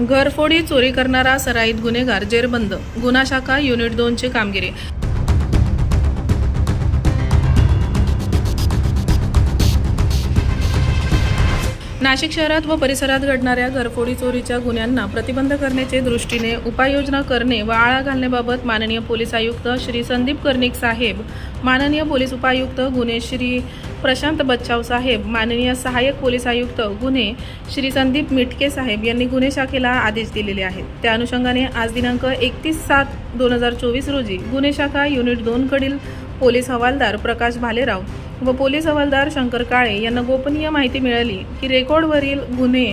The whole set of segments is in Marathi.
घरफोडी चोरी करणारा सराईत गुन्हेगार जेरबंद गुन्हा शाखा युनिट दोनची कामगिरी. नाशिक शहरात व परिसरात घडणाऱ्या घरफोडी चोरीच्या गुन्ह्यांना प्रतिबंध करण्याचे दृष्टीने उपाययोजना करणे व आळा घालण्याबाबत माननीय पोलीस आयुक्त श्री संदीप कर्णिक साहेब माननीय पोलीस उपायुक्त गुन्हे श्री प्रशांत बच्चाव साहेब माननीय सहाय्यक पोलीस आयुक्त गुन्हे श्री संदीप मिटके साहेब यांनी गुन्हे शाखेला आदेश दिलेले आहेत. त्या अनुषंगाने आज दिनांक एकतीस सात दोन हजार चोवीस रोजी गुन्हे शाखा युनिट दोनकडील पोलीस हवालदार प्रकाश भालेराव व पोलीस हवालदार शंकर काळे यांना गोपनीय माहिती मिळाली की रेकॉर्डवरील गुन्हे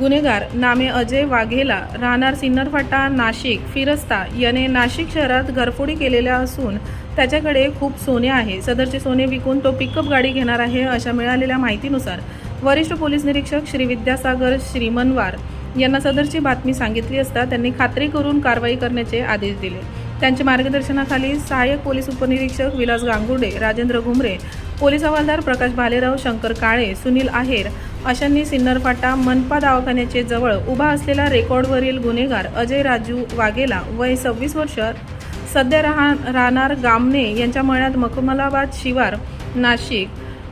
गुन्हेगार नामे अजय वाघेला राहणार सिन्नरफाटा नाशिक फिरस्ता याने नाशिक शहरात घरफोडी केलेल्या असून त्याच्याकडे खूप सोने आहे. सदरचे सोने विकून तो पिकअप गाडी घेणार आहे अशा मिळालेल्या माहितीनुसार वरिष्ठ पोलीस निरीक्षक श्री विद्यासागर श्रीमनवार यांना सदरची बातमी सांगितली असता त्यांनी खात्री करून कारवाई करण्याचे आदेश दिले. त्यांच्या मार्गदर्शनाखाली सहाय्यक पोलीस उपनिरीक्षक विलास गांगुर्डे राजेंद्र घुमरे पोलीस हवालदार प्रकाश भालेराव शंकर काळे सुनील आहेर अशांनी सिन्नरफाटा मनपा दवाखान्याचे जवळ उभा असलेला रेकॉर्डवरील गुन्हेगार अजय राजू वाघेला वय सव्वीस वर्ष सध्या राहा राहणार गामने यांच्या मळ्यात मखमलाबाद शिवार नाशिक.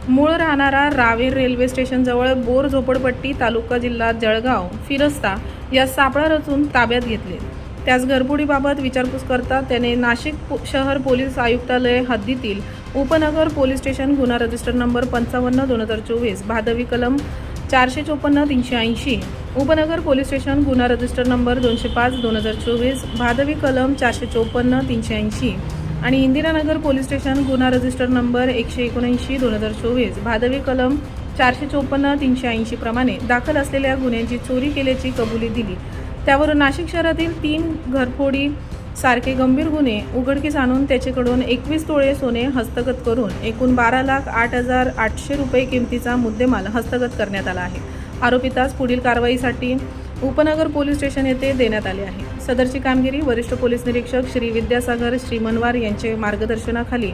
मूळ राहणारा रावेर रेल्वे स्टेशनजवळ बोर झोपडपट्टी तालुका जिल्हा जळगाव फिरस्ता या सापळा रचून ताब्यात घेतले. त्याच घरफोडीबाबत विचारपूस करता त्याने नाशिक पो- शहर पोलीस आयुक्तालय हद्दीतील उपनगर पोलीस स्टेशन गुन्हा रजिस्टर नंबर पंचावन्न दोन हजार चोवीस भादवी कलम चारशे चोपन्न तीनशे ऐंशी उपनगर पोलीस स्टेशन गुन्हा रजिस्टर नंबर दोनशे पाच दोन हजार चोवीस भादवी कलम चारशे चोपन्न तीनशे ऐंशी आणि इंदिरानगर पोलीस स्टेशन गुन्हा रजिस्टर नंबर एकशे एकोणऐंशी दोन हजार चोवीस भादवी कलम चारशे चोपन्न तीनशे ऐंशी प्रमाणे दाखल असलेल्या गुन्ह्यांची चोरी केल्याची कबुली दिली. त्यावरून नाशिक शहरातील तीन घरफोडी सारखे गंभीर गुन्हे उघडकीस आणून त्याच्याकडून एकवीस तोळे सोने हस्तगत करून एकूण बारा लाख आठ हजार आठशे रुपये किमतीचा मुद्देमाल हस्तगत करण्यात आला आहे. आरोपितास पुढील कारवाईसाठी उपनगर पोलीस स्टेशन येथे देण्यात आले आहे. सदरची कामगिरी वरिष्ठ पोलीस निरीक्षक श्री विद्यासागर श्रीमनवार यांचे मार्गदर्शनाखाली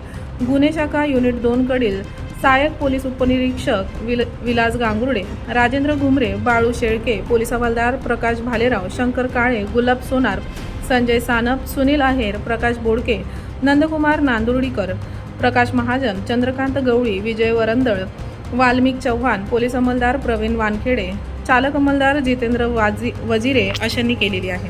गुन्हे शाखा युनिट दोनकडील सहाय्यक पोलीस उपनिरीक्षक विल विलास गांगुर्डे राजेंद्र घुमरे बाळू शेळके पोलीस हवालदार प्रकाश भालेराव शंकर काळे गुलाब सोनार संजय सानप सुनील आहेर प्रकाश बोडके नंदकुमार नांदुर्डीकर प्रकाश महाजन चंद्रकांत गवळी विजय वरंदळ वाल्मिक चव्हाण पोलीस अंमलदार प्रवीण वानखेडे चालक अंमलदार जितेंद्र वाजी वजिरे अशांनी केलेली आहे.